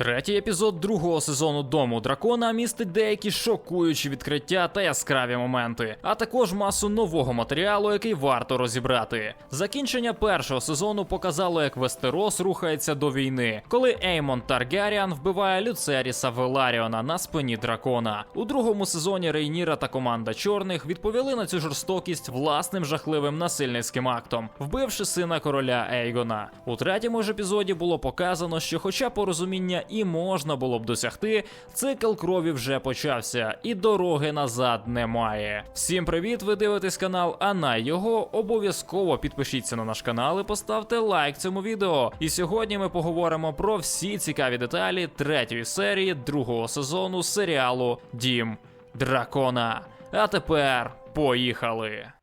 Третій епізод другого сезону Дому дракона містить деякі шокуючі відкриття та яскраві моменти, а також масу нового матеріалу, який варто розібрати. Закінчення першого сезону показало, як Вестерос рухається до війни, коли Еймон Таргеріан вбиває Люцеріса Веларіона на спині дракона. У другому сезоні Рейніра та команда чорних відповіли на цю жорстокість власним жахливим насильницьким актом, вбивши сина короля Ейгона. У третьому ж епізоді було показано, що, хоча порозуміння і можна було б досягти, цикл крові вже почався, і дороги назад немає. Всім привіт! Ви дивитесь канал, а на його обов'язково підпишіться на наш канал і поставте лайк цьому відео. І сьогодні ми поговоримо про всі цікаві деталі третьої серії другого сезону серіалу Дім Дракона. А тепер поїхали!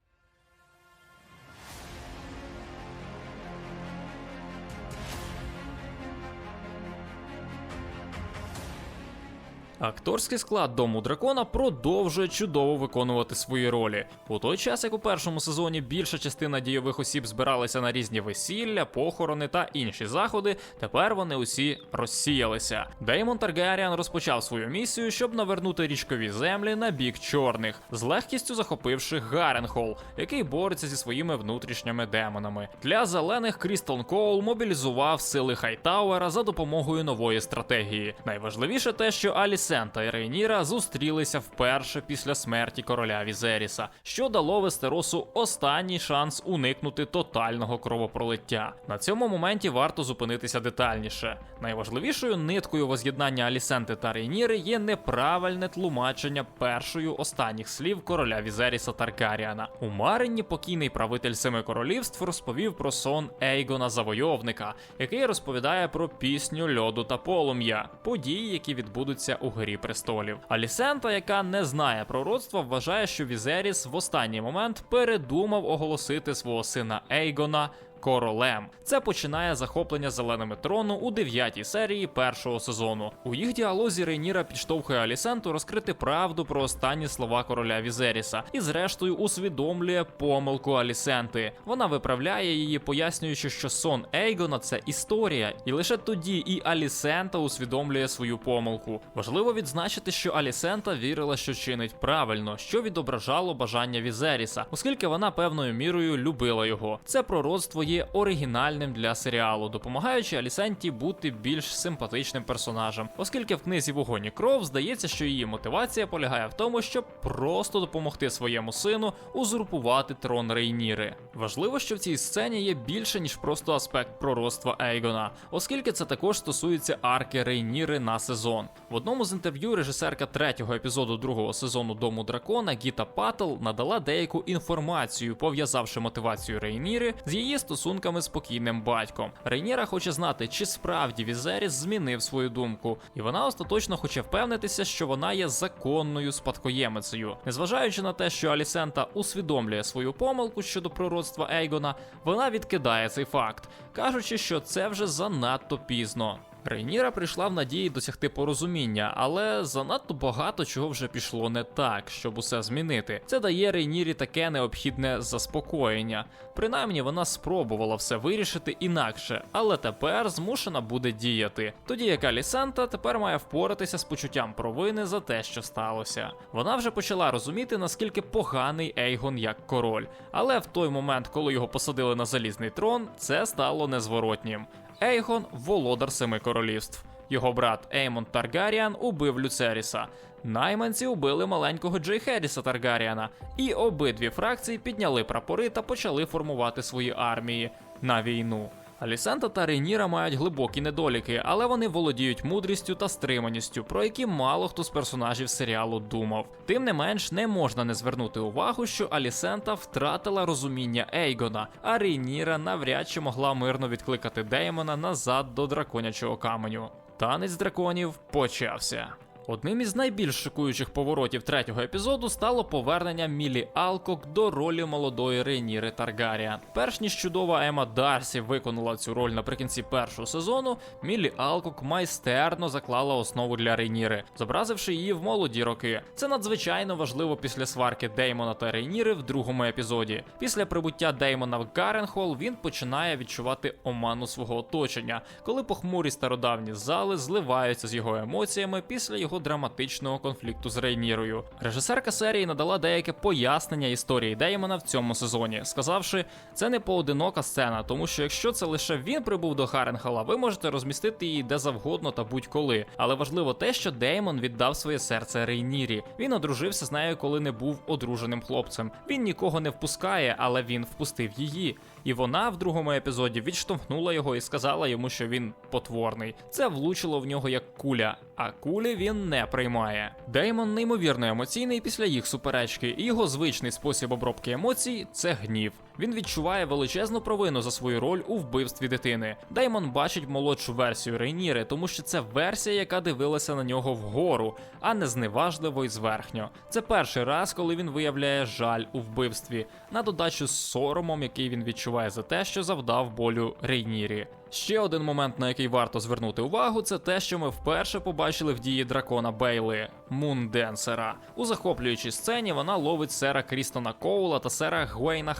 Акторський склад Дому дракона продовжує чудово виконувати свої ролі. У той час, як у першому сезоні більша частина дійових осіб збиралися на різні весілля, похорони та інші заходи, тепер вони усі розсіялися. Деймон Таргаріан розпочав свою місію, щоб навернути річкові землі на бік чорних, з легкістю захопивши Гаренхол, який бореться зі своїми внутрішніми демонами. Для зелених Крістон Коул мобілізував сили Хайтауера за допомогою нової стратегії. Найважливіше те, що Аліс Алісен та Рейніра зустрілися вперше після смерті короля Візеріса, що дало Вестеросу останній шанс уникнути тотального кровопролиття. На цьому моменті варто зупинитися детальніше. Найважливішою ниткою воз'єднання Алісенти та Рейніри є неправильне тлумачення першою останніх слів короля Візеріса Таркаріана. У Маринні покійний правитель семи королівств розповів про сон Ейгона Завойовника, який розповідає про пісню льоду та полум'я, події, які відбудуться у Грі престолів. Алісента, яка не знає пророцтва, вважає, що Візеріс в останній момент передумав оголосити свого сина Ейгона. Королем це починає захоплення зеленими трону у дев'ятій серії першого сезону. У їх діалозі Рейніра підштовхує Алісенту розкрити правду про останні слова короля Візеріса і, зрештою, усвідомлює помилку Алісенти. Вона виправляє її, пояснюючи, що сон Ейгона це історія, і лише тоді і Алісента усвідомлює свою помилку. Важливо відзначити, що Алісента вірила, що чинить правильно, що відображало бажання Візеріса, оскільки вона певною мірою любила його. Це пророцтво є оригінальним для серіалу, допомагаючи Алісенті бути більш симпатичним персонажем, оскільки в книзі «Вогонь і кров здається, що її мотивація полягає в тому, щоб просто допомогти своєму сину узурпувати трон Рейніри. Важливо, що в цій сцені є більше ніж просто аспект пророцтва Ейгона, оскільки це також стосується арки Рейніри на сезон. В одному з інтерв'ю режисерка третього епізоду другого сезону Дому дракона Гіта Паттл надала деяку інформацію, пов'язавши мотивацію Рейніри з її стосунками з покійним батьком. Рейніра хоче знати, чи справді Візеріс змінив свою думку, і вона остаточно хоче впевнитися, що вона є законною спадкоємицею. Незважаючи на те, що Алісента усвідомлює свою помилку щодо пророцтва Ейгона, вона відкидає цей факт, кажучи, що це вже занадто пізно. Рейніра прийшла в надії досягти порозуміння, але занадто багато чого вже пішло не так, щоб усе змінити. Це дає Рейнірі таке необхідне заспокоєння. Принаймні вона спробувала все вирішити інакше, але тепер змушена буде діяти. Тоді як Алісанта тепер має впоратися з почуттям провини за те, що сталося. Вона вже почала розуміти, наскільки поганий Ейгон як король, але в той момент, коли його посадили на залізний трон, це стало незворотнім. Ейгон володар семи королівств. Його брат Еймон Таргаріан убив Люцеріса. Найманці убили маленького Джей Херіса Таргаріана, і обидві фракції підняли прапори та почали формувати свої армії на війну. Алісента та Рейніра мають глибокі недоліки, але вони володіють мудрістю та стриманістю, про які мало хто з персонажів серіалу думав. Тим не менш, не можна не звернути увагу, що Алісента втратила розуміння Ейгона, а Рейніра навряд чи могла мирно відкликати Деймона назад до драконячого каменю. Танець драконів почався. Одним із найбільш шокуючих поворотів третього епізоду стало повернення Мілі Алкок до ролі молодої Рейніри Таргаріан. Перш ніж чудова Ема Дарсі виконала цю роль наприкінці першого сезону, Мілі Алкок майстерно заклала основу для Рейніри, зобразивши її в молоді роки. Це надзвичайно важливо після сварки Деймона та Рейніри в другому епізоді. Після прибуття Деймона в Гаренхол він починає відчувати оману свого оточення, коли похмурі стародавні зали зливаються з його емоціями після його драматичного конфлікту з Рейнірою. Режисерка серії надала деяке пояснення історії Деймона в цьому сезоні, сказавши, це не поодинока сцена, тому що якщо це лише він прибув до Харенхала, ви можете розмістити її де завгодно та будь-коли. Але важливо те, що Деймон віддав своє серце Рейнірі. Він одружився з нею, коли не був одруженим хлопцем. Він нікого не впускає, але він впустив її. І вона в другому епізоді відштовхнула його і сказала йому, що він потворний. Це влучило в нього як куля, а кулі він не приймає. Деймон неймовірно емоційний після їх суперечки, і його звичний спосіб обробки емоцій це гнів. Він відчуває величезну провину за свою роль у вбивстві дитини. Деймон бачить молодшу версію Рейніри, тому що це версія, яка дивилася на нього вгору, а не зневажливо і зверхньо. Це перший раз, коли він виявляє жаль у вбивстві, на додачу з соромом, який він відчуває за те, що завдав болю Рейнірі. Ще один момент, на який варто звернути увагу, це те, що ми вперше побачили в дії дракона Бейли Мунденсера. У захоплюючій сцені вона ловить сера Крістона Коула та сера Гвейна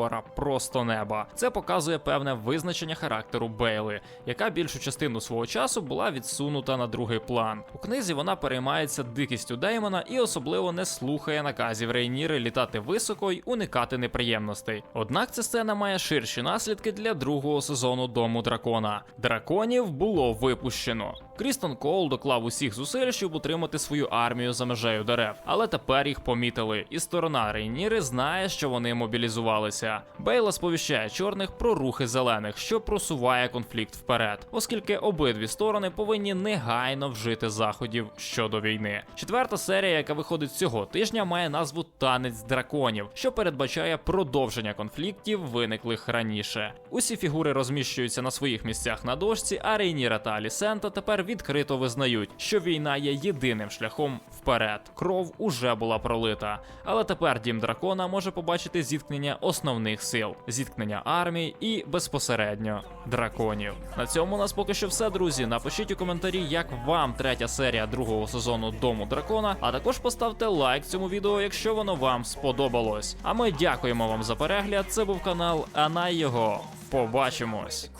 Хайтауера просто неба. Це показує певне визначення характеру Бейли, яка більшу частину свого часу була відсунута на другий план. У книзі вона переймається дикістю Деймона і особливо не слухає наказів Рейніри літати високо й уникати неприємностей. Однак ця сцена має ширші наслідки для другого сезону Дому дракона. Драконів було випущено. Крістон Коул доклав усіх зусиль, щоб утримати свою армію за межею дерев, але тепер їх помітили, і сторона Рейніри знає, що вони мобілізувалися. Бейла сповіщає чорних про рухи зелених, що просуває конфлікт вперед, оскільки обидві сторони повинні негайно вжити заходів щодо війни. Четверта серія, яка виходить цього тижня, має назву Танець драконів, що передбачає продовження конфліктів, виниклих раніше. Усі фігури розміщуються на своїх місцях на дошці, а Рейніра та Алісента тепер відкрито визнають, що війна є єдиним шляхом вперед. Кров уже була пролита. Але тепер дім дракона може побачити зіткнення основних сил, зіткнення армій і безпосередньо драконів. На цьому у нас поки що все, друзі. Напишіть у коментарі, як вам третя серія другого сезону Дому дракона. А також поставте лайк цьому відео, якщо воно вам сподобалось. А ми дякуємо вам за перегляд. Це був канал Анай його. Побачимось.